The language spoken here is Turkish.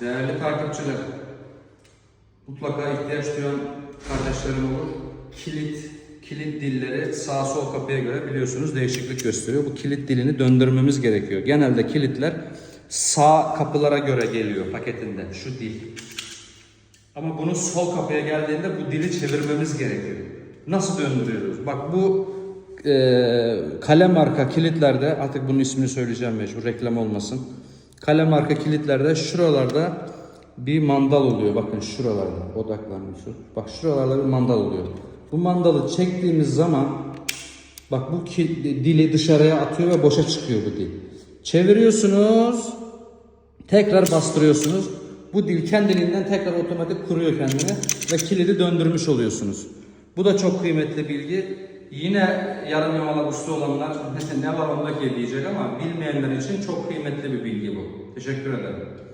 Değerli takipçiler, mutlaka ihtiyaç duyan kardeşlerim olur. Kilit, kilit dilleri sağ sol kapıya göre biliyorsunuz değişiklik gösteriyor. Bu kilit dilini döndürmemiz gerekiyor. Genelde kilitler sağ kapılara göre geliyor paketinde şu dil. Ama bunu sol kapıya geldiğinde bu dili çevirmemiz gerekiyor. Nasıl döndürüyoruz? Bak bu e, kalem marka kilitlerde artık bunun ismini söyleyeceğim mecbur reklam olmasın. Kalem marka kilitlerde şuralarda bir mandal oluyor. Bakın şuralarda odaklanıyorsun. Bak şuralarda bir mandal oluyor. Bu mandalı çektiğimiz zaman bak bu dili dışarıya atıyor ve boşa çıkıyor bu dil. Çeviriyorsunuz. Tekrar bastırıyorsunuz. Bu dil kendiliğinden tekrar otomatik kuruyor kendini ve kilidi döndürmüş oluyorsunuz. Bu da çok kıymetli bilgi. Yine yarım yamalak usta olanlar ne var onda ki diyecek ama bilmeyenler için çok kıymetli bir bilgi bu. Teşekkür ederim.